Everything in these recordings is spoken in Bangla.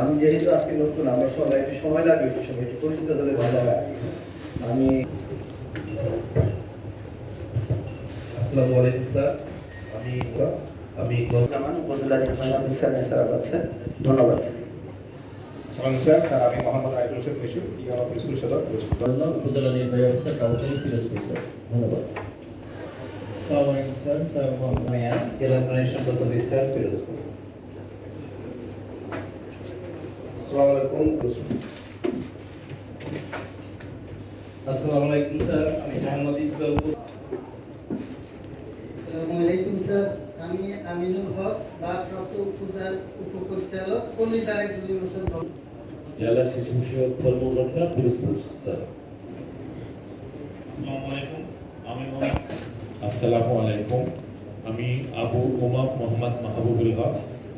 আমি যেহেতু আজকে নতুন আমরা সবাই একটু সময় লাগবে একটু সময় একটু পরিচিত হলে ভালো হয় আমি আসসালামু আলাইকুম স্যার। আমি আমি জামান উপজেলা নির্বাহী অফিসার। নেসারা পাচ্ছে ধন্যবাদ স্যার। আমি মোহাম্মদ আইদুল হোসেন মিশু ইয়ার অফিস পরিষদ ধন্যবাদ উপজেলা নির্বাহী অফিসার কাউন্সিল পিরোজপুর স্যার। ধন্যবাদ। আসসালামু আলাইকুম স্যার। স্যার মোহাম্মদ জেলা প্রাণী সম্পদ অফিসার ফিরোজপুর আসসালামু আলাইকুম আসসালামু আলাইকুম স্যার আমি মোহাম্মদ ইকবাল আসসালামু আলাইকুম স্যার আমি আমিনুল হক ভারপ্রাপ্ত উপজেলা উপপরিচালক পল্লী দায়িত্ব নির্বাচন ভবন। জেলা শিশু বিষয়ক কর্মকর্তা পিরোজপুর স্যার আসসালামু আলাইকুম আমি আসসালামু আলাইকুম আমি আবু ওমা মোহাম্মদ মাহবুবুল হক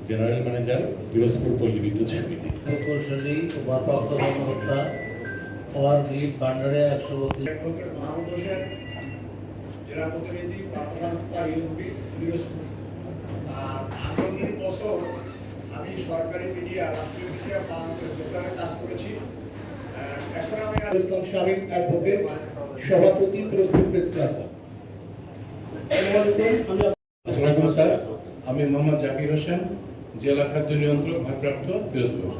জেনারেল ম্যানেজার পিরোজপুর পল্লী বিদ্যুৎ সমিতি। প্রকৌশলী ভারপ্রাপ্ত কর্মকর্তা পাওয়ার গ্রিড বান্ডারে একশো জেলা প্রতিনিধি আগামী বছর আমি সরকারি মিডিয়া রাষ্ট্রীয় মিডিয়া সেক্টরে কাজ করেছি। এখন আমি ইসলাম অ্যাডভোকেট সভাপতি পিরোজপুর প্রেস ক্লাব। আমি মোহাম্মদ জাকির হোসেন। জেলা খাদ্য নিয়ন্ত্রক ভারপ্রাপ্ত পিরোজপুর